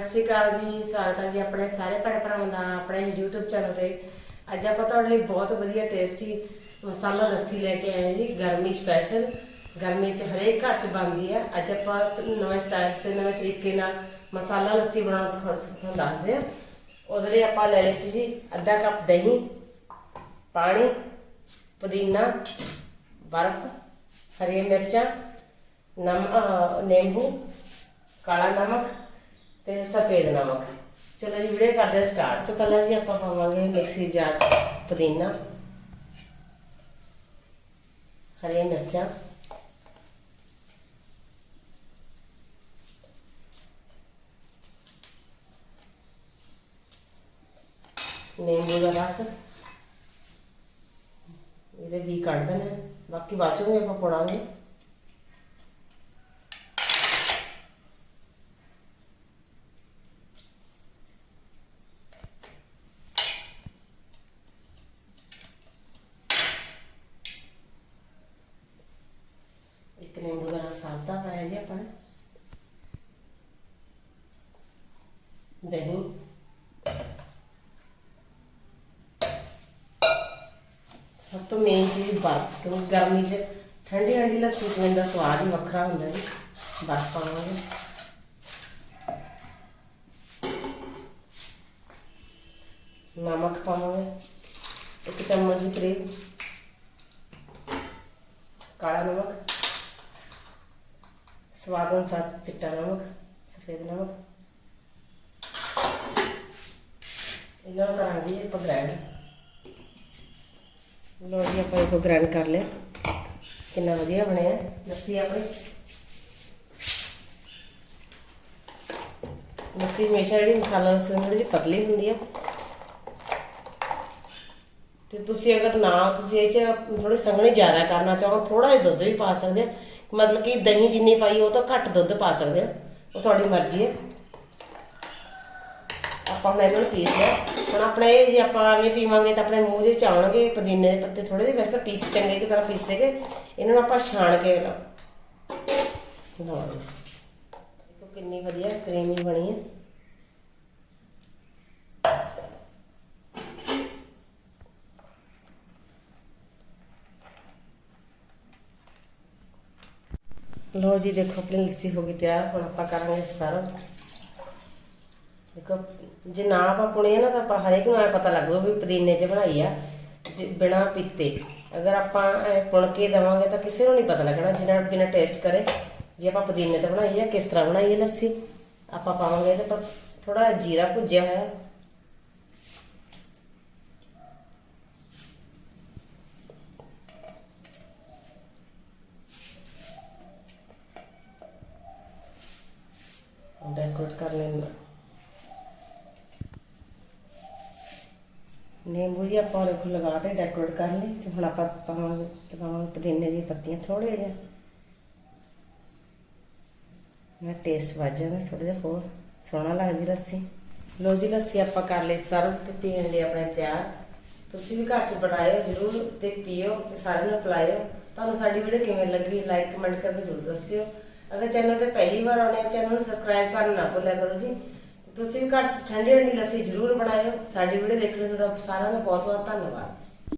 ਸਤਿ ਸ਼੍ਰੀ ਅਕਾਲ ਜੀ, ਸਵਾਗਤ ਹੈ ਜੀ ਆਪਣੇ ਸਾਰੇ ਭੈਣ ਭਰਾਵਾਂ ਦਾ, ਆਪਣੇ YouTube ਚੈਨਲ ਤੇ। ਅੱਜ ਆਪਾਂ ਤੁਹਾਡੇ ਲਈ ਬਹੁਤ ਵਧੀਆ ਟੇਸਟੀ ਮਸਾਲਾ ਲੱਸੀ ਲੈ ਕੇ ਆਏ ਜੀ, ਗਰਮੀ ਸਪੈਸ਼ਲ ਗਰਮੀ 'ਚ ਹਰੇਕ ਘਰ 'ਚ ਬਣਦੀ ਹੈ। ਅੱਜ ਆਪਾਂ ਤ- ਨਵੇਂ ਸਟਾਈਲ 'ਚ, ਨਵੇਂ ਤਰੀਕੇ ਨਾਲ ਮਸਾਲਾ ਲੱਸੀ ਬਣਾਉਣਾ ਤੁਹਾਨੂੰ ਦੱਸਦੇ ਹਾਂ। ਉਹਦੇ ਲਈ ਆਪਾਂ ਲੈ ਲਈ ਸੀ ਜੀ ਅੱਧਾ ਕੱਪ ਦਹੀਂ, ਪਾਣੀ, ਪੁਦੀਨਾ, ਬਰਫ਼, ਹਰੀਆਂ ਮਿਰਚਾਂ, ਨਮ ਨਿੰਬੂ, ਕਾਲਾ ਨਮਕ ਤੇ ਸਫੇਦ ਨਮਕ। ਚਲੋ ਜੀ, ਵੀਡੀਓ ਕਰਦੇ ਹਾਂ ਸਟਾਰਟ ਤੋਂ। ਪਹਿਲਾਂ ਜੀ ਆਪਾਂ ਪਾਵਾਂਗੇ ਮਿਕਸੀ ਜਾਰ 'ਚ ਪੁਦੀਨਾ, ਹਰੀਆਂ ਮਿਰਚਾਂ, ਨਿੰਬੂ ਦਾ ਰਸ। ਇਹਦੇ ਵੀ ਕੱਢ ਦੇਣਾ ਹੈ। ਬਾਕੀ ਬਾਅਦ ਚੋਂ ਵੀ ਆਪਾਂ ਪਾਉਣਾਗੇ ਇੱਕ ਨਿੰਬੂ ਦਾ ਰਸ ਸਾਫਤਾ ਪਾਇਆ ਦਹੀਂ ਸਭ ਤੋਂ ਮੇਨ ਚੀਜ਼ ਬਰਫ਼ ਕਿਉਂਕਿ ਗਰਮੀ 'ਚ ਠੰਡੀ ਠੰਡੀ ਲੱਸੀ ਪੀਣ ਦਾ ਸਵਾਦ ਹੀ ਵੱਖਰਾ ਹੁੰਦਾ ਜੀ ਬਰਫ਼ ਪਾਵਾਂਗੇ ਨਮਕ ਪਾਵਾਂਗੇ ਇੱਕ ਚਮਚ ਦੀ ਕਰੀਬ ਕਾਲਾ ਨਮਕ ਸਵਾਦ ਅਨੁਸਾਰ ਚਿੱਟਾ ਨਮਕ, ਸਫੇਦ ਨਮਕ। ਇਹਨਾਂ ਨੂੰ ਕਰਾਂਗੇ ਆਪਾਂ ਗ੍ਰਾਈਂਡ ਲੋ ਜੀ ਆਪਾਂ ਇਹੋ ਗ੍ਰਾਈਂਡ ਕਰ ਲਿਆ। ਕਿੰਨਾ ਵਧੀਆ ਬਣਿਆ। ਲੱਸੀ ਆਪਣੀ। ਲੱਸੀ ਹਮੇਸ਼ਾ ਜਿਹੜੀ ਮਸਾਲਾ ਲੱਸੀ ਥੋੜੀ ਜਿਹੀ ਪਤਲੀ ਹੁੰਦੀ ਆ। ਤੇ ਤੁਸੀਂ ਅਗਰ ਨਾ, ਤੁਸੀਂ ਇਹ ਚ ਥੋੜੀ ਸੰਘਣੀ ਜ਼ਿਆਦਾ ਕਰਨਾ ਚਾਹੋ ਥੋੜਾ ਜਿਹਾ ਦੁੱਧ ਵੀ ਪਾ ਸਕਦੇ ਆ। ਮਤਲਬ ਕਿ ਦਹੀਂ ਜਿੰਨੀ ਪਾਈ ਉਹ ਤੋਂ ਘੱਟ ਦੁੱਧ ਪਾ ਸਕਦੇ ਆ। ਉਹ ਤੁਹਾਡੀ ਮਰਜ਼ੀ ਹੈ। ਆਪਾਂ ਹੁਣ ਇਹਨਾਂ ਨੂੰ ਪੀਸ ਲਿਆ। ਹੁਣ ਆਪਣੇ ਇਹ ਜੇ ਆਪਾਂ ਐਵੇਂ ਪੀਵਾਂਗੇ ਤਾਂ ਆਪਣੇ ਮੂੰਹ 'ਚ ਚਾਉਣਗੇ ਪੁਦੀਨੇ ਦੇ ਪੱਤੇ ਥੋੜੇ ਜਿਹੇ, ਵੈਸੇ ਪੀਸ ਚੰਗੇ ਕਿ ਤਰ੍ਹਾਂ ਪੀਸੇਗੇ। ਇਹਨਾਂ ਨੂੰ ਆਪਾਂ ਛਾਣ ਕੇ ਲਾ। ਲਵਾਂਗੇ ਕਿੰਨੀ ਵਧੀਆ ਕਰੀਮੀ ਬਣੀ ਹੈ। ਲੋ ਜੀ, ਦੇਖੋ, ਆਪਣੀ ਲੱਸੀ ਹੋ ਗਈ ਤਿਆਰ, ਹੁਣ ਆਪਾਂ ਕਰਾਂਗੇ ਸਰਵ ਦੇਖੋ, ਜੇ ਨਾ ਆਪਾਂ ਪੁਣੇ ਨਾ, ਤਾਂ ਆਪਾਂ ਹਰੇਕ ਨੂੰ ਐ ਪਤਾ ਲੱਗੂਗਾ ਵੀ ਪੁਦੀਨੇ 'ਚ ਬਣਾਈ ਆ, ਜੇ ਬਿਨਾ ਪੀਤੇ। ਅਗਰ ਆਪਾਂ ਐ ਪੁਣ ਕੇ ਦੇਵਾਂਗੇ ਤਾਂ ਕਿਸੇ ਨੂੰ ਨਹੀਂ ਪਤਾ ਲੱਗਣਾ ਜਿਹਨਾਂ ਬਿਨਾ ਟੇਸਟ ਕਰੇ, ਵੀ ਆਪਾਂ ਪੁਦੀਨੇ ਤੇ ਬਣਾਈ ਆ, ਕਿਸ ਤਰ੍ਹਾਂ ਬਣਾਈ ਹੈ ਲੱਸੀ। ਆਪਾਂ ਪਾਵਾਂਗੇ ਇਹਦੇ ਪਰ ਥੋੜਾ ਜੀਰਾ ਭੁੱਜਿਆ ਹੋਇਆ। ਡੈਕੋਰੇਟ ਕਰ ਲੈਣਾ ਨਿੰਬੂ ਜੀ ਆਪਾਂ ਉਹਦੇ ਕੋਲ ਲਗਾ ਤੇ ਡੈਕੋਰੇਟ ਕਰ ਲਈ ਤੇ ਹੁਣ ਆਪਾਂ ਪਾਵਾਂਗੇ ਲਗਾਵਾਂਗੇ ਪੁਦੀਨੇ ਦੀਆਂ ਪੱਤੀਆਂ ਥੋੜੇ ਜਿਹਾ। ਮੈਂ ਟੇਸਟ ਵੱਜ ਜਾਂਦਾ ਥੋੜਾ ਜਿਹਾ ਹੋਰ, ਸੋਹਣਾ ਲੱਗਦੀ ਲੱਸੀ। ਲੋ ਜੀ ਲੱਸੀ ਆਪਾਂ ਕਰ ਲਈ ਸਰਵ ਤੇ ਪੀਣ ਲਈ ਆਪਣੇ ਤਿਆਰ। ਤੁਸੀਂ ਵੀ ਘਰ 'ਚ ਬਣਾਇਓ ਜਰੂਰ ਤੇ ਪੀਓ ਤੇ ਸਾਰਿਆਂ ਨੂੰ ਪਿਲਾਇਓ ਤੁਹਾਨੂੰ ਸਾਡੀ ਵੀਡੀਓ ਕਿਵੇਂ ਲੱਗੀ ਲਾਈਕ ਕਮੈਂਟ ਕਰਕੇ ਜ਼ਰੂਰ ਦੱਸਿਓ। ਅਗਰ ਚੈਨਲ ਤੇ ਪਹਿਲੀ ਵਾਰ ਆਉਣੇ ਆ ਚੈਨਲ ਨੂੰ ਸਬਸਕ੍ਰਾਈਬ ਕਰਨਾ ਨਾ ਭੁੱਲਿਆ ਕਰੋ ਜੀ। ਤੁਸੀਂ ਵੀ ਘਰ 'ਚ ਠੰਡੀ ਠੰਡੀ ਲੱਸੀ ਜਰੂਰ ਬਣਾਇਓ। ਸਾਡੀ ਵੀਡੀਓ ਦੇਖਣ ਲਈ ਤੁਹਾਡਾ ਸਾਰਿਆਂ ਦਾ ਬਹੁਤ ਬਹੁਤ ਧੰਨਵਾਦ।